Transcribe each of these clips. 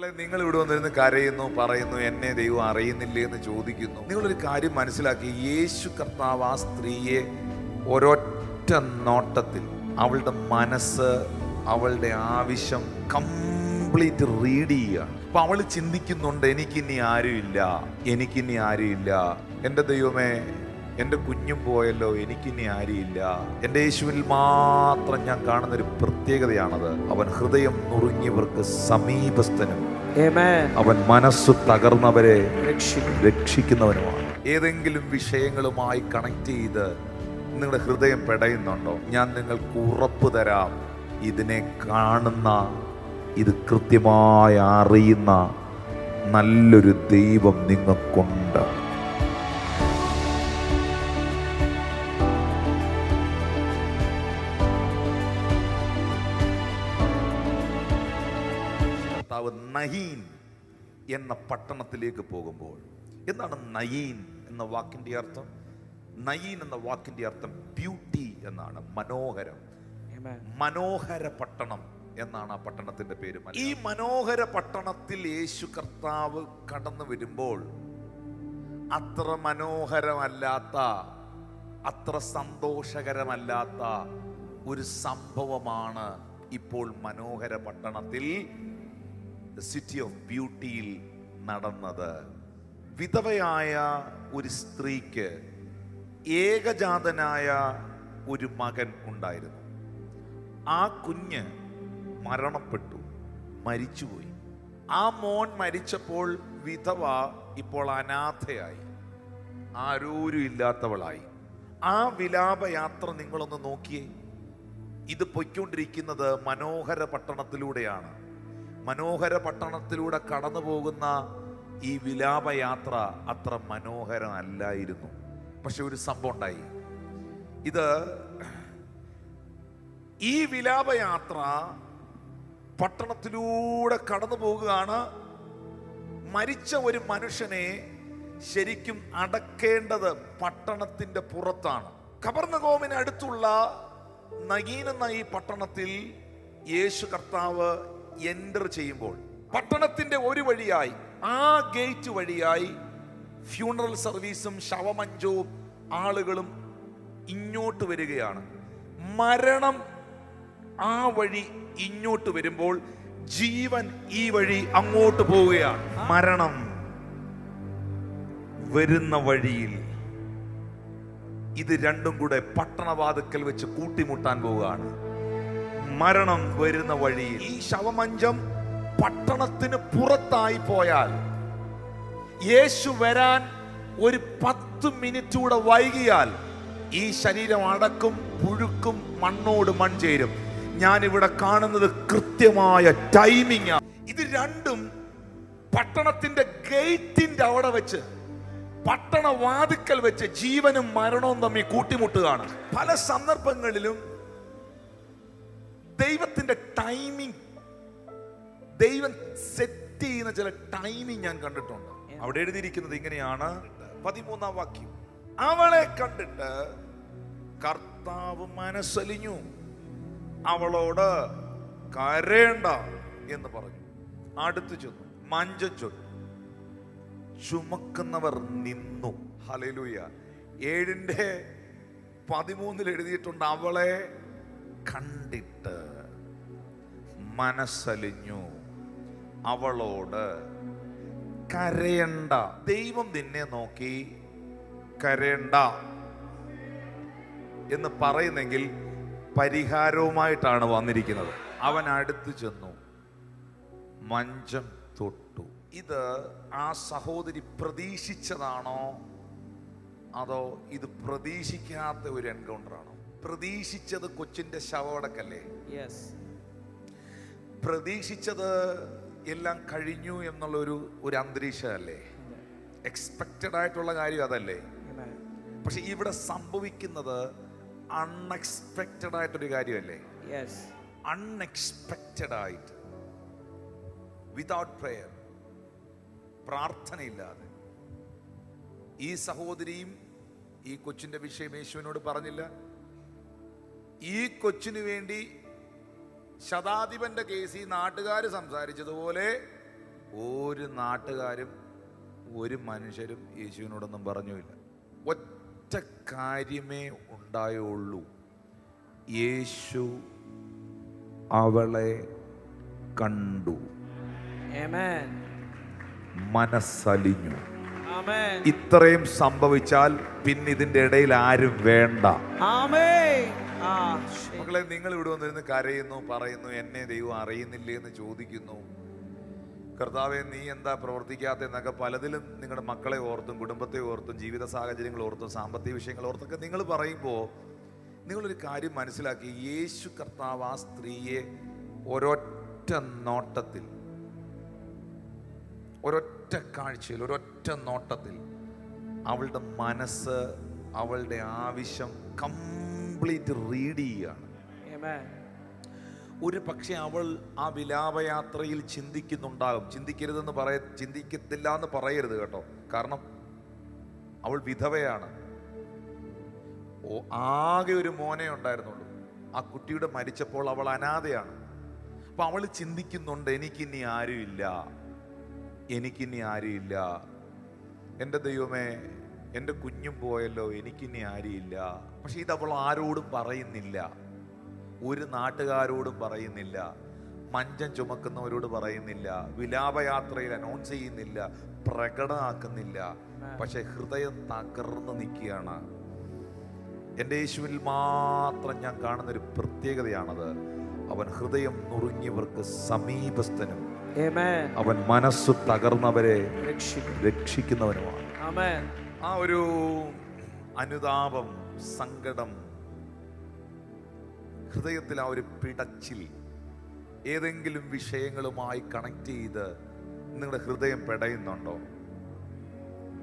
മക്കളെ നിങ്ങൾ ഇവിടെ വന്നിരുന്ന് കരയുന്നു പറയുന്നു എന്നെ ദൈവം അറിയുന്നില്ലേ? എന്ന് ചോദിക്കുന്നു. നിങ്ങളൊരു കാര്യം മനസ്സിലാക്കി. യേശു കർത്താവ് ആ സ്ത്രീയെ ഒരൊറ്റ നോട്ടത്തിൽ അവളുടെ മനസ്സ് അവളുടെ ആവശ്യം കംപ്ലീറ്റ് റീഡ് ചെയ്യുകയാണ്. അപ്പൊ അവൾ ചിന്തിക്കുന്നുണ്ട് എനിക്കിനി ആരുമില്ല എനിക്കിനി ആരുമില്ല. എന്റെ ദൈവമേ എന്റെ കുഞ്ഞും പോയല്ലോ എനിക്കിനി ആരിയില്ല. എന്റെ യേശുവിൽ മാത്രം ഞാൻ കാണുന്ന ഒരു പ്രത്യേകതയാണത്. അവൻ ഹൃദയം നുറുങ്ങിയവർക്ക് സമീപസ്ഥനും. അവൻ മനസ്സ് തകർന്നവരെ രക്ഷിക്കും. രക്ഷിക്കുന്നവനുമാണ്. ഏതെങ്കിലും വിഷയങ്ങളുമായി കണക്ട് ചെയ്ത് നിങ്ങളുടെ ഹൃദയം പെടയുന്നുണ്ടോ? ഞാൻ നിങ്ങൾക്ക് ഉറപ്പ് തരാം. ഇതിനെ കാണുന്ന ഇത് കൃത്യമായി അറിയുന്ന നല്ലൊരു ദൈവം നിങ്ങൾക്കുണ്ട്. കർത്താവ് നഹീൻ എന്ന പട്ടണത്തിലേക്ക് പോകുമ്പോൾ. എന്താണ് നയീൻ എന്ന വാക്കിന്റെ അർത്ഥം? നയീൻ എന്ന വാക്കിന്റെ അർത്ഥം ബ്യൂട്ടി എന്നാണ് മനോഹരം. മനോഹര പട്ടണം എന്നാണ് ആ പട്ടണത്തിന്റെ പേര്. ഈ മനോഹര പട്ടണത്തിൽ യേശു കർത്താവ് കടന്നു വരുമ്പോൾ അത്ര മനോഹരമല്ലാത്ത അത്ര സന്തോഷകരമല്ലാത്ത ഒരു സംഭവമാണ് ഇപ്പോൾ മനോഹര പട്ടണത്തിൽ സിറ്റി ഓഫ് ബ്യൂട്ടിയിൽ നടന്നത്. വിധവയായ ഒരു സ്ത്രീക്ക് ഏകജാതനായ ഒരു മകൻ ഉണ്ടായിരുന്നു. ആ കുഞ്ഞ് മരണപ്പെട്ടു മരിച്ചുപോയി. ആ മോൻ മരിച്ചപ്പോൾ വിധവ ഇപ്പോൾ അനാഥയായി. ആരോരും ഇല്ലാത്തവളായി. ആ വിലാപയാത്ര നിങ്ങളൊന്ന് നോക്കിയേ. ഇത് പൊയ്ക്കൊണ്ടിരിക്കുന്നത് മനോഹര പട്ടണത്തിലൂടെയാണ്. മനോഹര പട്ടണത്തിലൂടെ കടന്നു പോകുന്ന ഈ വിലാപയാത്ര അത്ര മനോഹരമല്ലായിരുന്നു. പക്ഷെ ഒരു സംഭവം ഉണ്ടായി. ഇത് ഈ വിലാപയാത്ര പട്ടണത്തിലൂടെ കടന്നു പോകുകയാണ് മരിച്ച ഒരു മനുഷ്യനെ ശരിക്കും അടക്കേണ്ടത് പട്ടണത്തിന്റെ പുറത്താണ്. നഗീൻ എന്ന ഈ പട്ടണത്തിൽ യേശു കർത്താവ് എന്റർ ചെയ്യുമ്പോൾ പട്ടണത്തിന്റെ ഒരു വഴിയായി ആ ഗേറ്റ് വഴിയായി ഫ്യൂണറൽ സർവീസും ശവമഞ്ചവും ആളുകളും ഇങ്ങോട്ട് വരികയാണ്. മരണം ആ വഴി ഇങ്ങോട്ട് വരുമ്പോൾ ജീവൻ ഈ വഴി അങ്ങോട്ട് പോവുകയാണ്. മരണം വരുന്ന വഴിയിൽ ഇത് രണ്ടും കൂടെ പട്ടണവാതുക്കൽ വെച്ച് കൂട്ടിമുട്ടാൻ പോവുകയാണ്. മരണം വരുന്ന വഴിയിൽ ഈ ശവമഞ്ചം പട്ടണത്തിന് പുറത്തായി പോയാൽ യേശു വരാൻ ഒരു പത്ത് മിനിറ്റ് കൂടെ വൈകിയാൽ ഈ ശരീരം അടക്കും പുഴുക്കും മണ്ണോട് മൺചേരും. ഞാൻ ഇവിടെ കാണുന്നത് കൃത്യമായ ടൈമിംഗ് ഇത് രണ്ടും പട്ടണത്തിന്റെ ഗേറ്റിന്റെ അവിടെ വെച്ച് പട്ടണ വാതിക്കൽ വെച്ച് ജീവനും മരണവും തമ്മിൽ കൂട്ടിമുട്ടുകയാണ്. പല സന്ദർഭങ്ങളിലും ദൈവത്തിന്റെ ടൈമിംഗ് ദൈവം സെറ്റ് ചെയ്യുന്ന ചില ടൈമിംഗ് ഞാൻ കണ്ടിട്ടുണ്ട്. അവിടെ എഴുതിയിരിക്കുന്നത് ഇങ്ങനെയാണ്. പതിമൂന്നാം വാക്യം. അവളെ കണ്ടിട്ട് കർത്താവ് മനസ്സലിഞ്ഞു. അവളോട് കരേണ്ട എന്ന് പറഞ്ഞു. അടുത്തു ചെന്നു. മഞ്ചം ചൊല്ലു. ചുമക്കുന്നവർ നിന്നു. ഹലലൂയ ഏഴിന്റെ പതിമൂന്നിൽ എഴുതിയിട്ടുണ്ട് അവളെ കണ്ടിട്ട് മനസ്സലിഞ്ഞു. അവളോട് കരയണ്ട. ദൈവം നിന്നെ നോക്കി കരയണ്ട എന്ന് പറയുന്നെങ്കിൽ പരിഹാരവുമായിട്ടാണ് വന്നിരിക്കുന്നത്. അവൻ അടുത്ത് ചെന്നു. മഞ്ചം തൊട്ടു. ഇത് ആ സഹോദരി പ്രതീക്ഷിച്ചതാണോ? അതോ ഇത് പ്രതീക്ഷിക്കാത്ത ഒരു എൻകൗണ്ടർ ആണോ പ്രതീക്ഷിച്ചത് കൊച്ചിന്റെ ശവടക്കല്ലേ Yes. പ്രതീക്ഷിച്ചത് എല്ലാം കഴിഞ്ഞു എന്നുള്ള ഒരു ഒരു അന്തരീക്ഷമല്ലേ എക്സ്പെക്റ്റഡ് ആയിട്ടുള്ള കാര്യം അതല്ലേ. പക്ഷെ ഇവിടെ സംഭവിക്കുന്നത് അൺഎക്സ്പെക്റ്റഡ് ആയിട്ടൊരു കാര്യമല്ലേ. അൺഎക്സ്പെക്റ്റഡ് ആയിട്ട്. വിതൗട്ട് പ്രെയർ പ്രാർത്ഥനയില്ലാതെ. ഈ സഹോദരിയും ഈ കൊച്ചിന്റെ വിഷയം യേശുവിനോട് പറഞ്ഞില്ല. ഈ കൊച്ചിന് വേണ്ടി ശതാധിപന്റെ കേസിൽ നാട്ടുകാർ സംസാരിച്ചതുപോലെ ഒരു നാട്ടുകാരും ഒരു മനുഷ്യരും യേശുവിനോടൊന്നും പറഞ്ഞുമില്ല ഒറ്റ കാര്യമേ ഉണ്ടായുള്ളൂ യേശു അവളെ കണ്ടു. മനസ്സലിഞ്ഞു. ഇത്രയും സംഭവിച്ചാൽ പിന്നെ ഇതിന്റെ ഇടയിൽ ആരും വേണ്ട Amen. മക്കളെ നിങ്ങൾ ഇവിടെ വന്നിരുന്ന് കരയുന്നു പറയുന്നു എന്നെ ദൈവം അറിയുന്നില്ലേ? എന്ന് ചോദിക്കുന്നു. കർത്താവെ നീ എന്താ പ്രവർത്തിക്കാത്ത എന്നൊക്കെ പലതിലും നിങ്ങളുടെ മക്കളെ ഓർത്തും കുടുംബത്തെ ഓർത്തും ജീവിത സാഹചര്യങ്ങൾ ഓർത്തും സാമ്പത്തിക വിഷയങ്ങൾ ഓർത്തൊക്കെ നിങ്ങൾ പറയുമ്പോൾ നിങ്ങളൊരു കാര്യം മനസ്സിലാക്കി യേശു കർത്താവ് ആ സ്ത്രീയെ ഒരൊറ്റ നോട്ടത്തിൽ ഒരൊറ്റ കാഴ്ചയിൽ ഒരൊറ്റ നോട്ടത്തിൽ അവളുടെ മനസ്സ് അവളുടെ ആവശ്യം കംപ്ലീറ്റ് റീഡ് ചെയ്യുകയാണ്. ഒരു പക്ഷെ അവൾ ആ വിലാപയാത്രയിൽ ചിന്തിക്കുന്നുണ്ടാകും. ചിന്തിക്കരുതെന്ന് പറയ ചിന്തിക്കത്തില്ല എന്ന് പറയരുത് കേട്ടോ. കാരണം അവൾ വിധവയാണ്. ഓ ആകെ ഒരു മോനെ ഉണ്ടായിരുന്നുള്ളൂ. ആ കുട്ടിയുടെ മരിച്ചപ്പോൾ അവൾ അനാഥയാണ്. അപ്പൊ അവൾ ചിന്തിക്കുന്നുണ്ട് എനിക്കിനി ആരുമില്ല. എനിക്കിനി ആരുമില്ല. എന്റെ ദൈവമേ എന്റെ കുഞ്ഞും പോയല്ലോ എനിക്കിനി ആരുമില്ല പക്ഷെ ഇത് അവൾ ആരോടും പറയുന്നില്ല. ഒരു നാട്ടുകാരോടും പറയുന്നില്ല. മഞ്ചം ചുമക്കുന്നവരോട് പറയുന്നില്ല. വിലാപയാത്രയിൽ അനൗൺസ് ചെയ്യുന്നില്ല. പ്രകടമാക്കുന്നില്ല. പക്ഷെ ഹൃദയം തകർന്നു നിൽക്കുകയാണ്. എന്റെ യേശുവിൽ മാത്രം ഞാൻ കാണുന്നൊരു പ്രത്യേകതയാണത്. അവൻ ഹൃദയം നുറുങ്ങിയവർക്ക് സമീപസ്ഥനും. അവൻ മനസ്സ് തകർന്നവരെ രക്ഷിക്കും. രക്ഷിക്കുന്നവനുമാണ്. ആ ഒരു അനുതാപം സങ്കടം ഹൃദയത്തിൽ ആ ഒരു പിടച്ചിൽ ഏതെങ്കിലും വിഷയങ്ങളുമായി കണക്ട് ചെയ്ത് നിങ്ങളുടെ ഹൃദയം പെടയുന്നുണ്ടോ?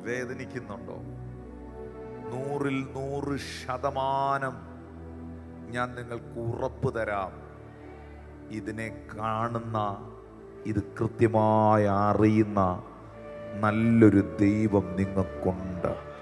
വേദനിക്കുന്നുണ്ടോ? നൂറിൽ നൂറ് ശതമാനം ഞാൻ നിങ്ങൾക്ക് ഉറപ്പ് തരാം. ഇതിനെ കാണുന്ന ഇത് കൃത്യമായി അറിയുന്ന നല്ലൊരു ദൈവം നിങ്ങൾക്കുണ്ട്.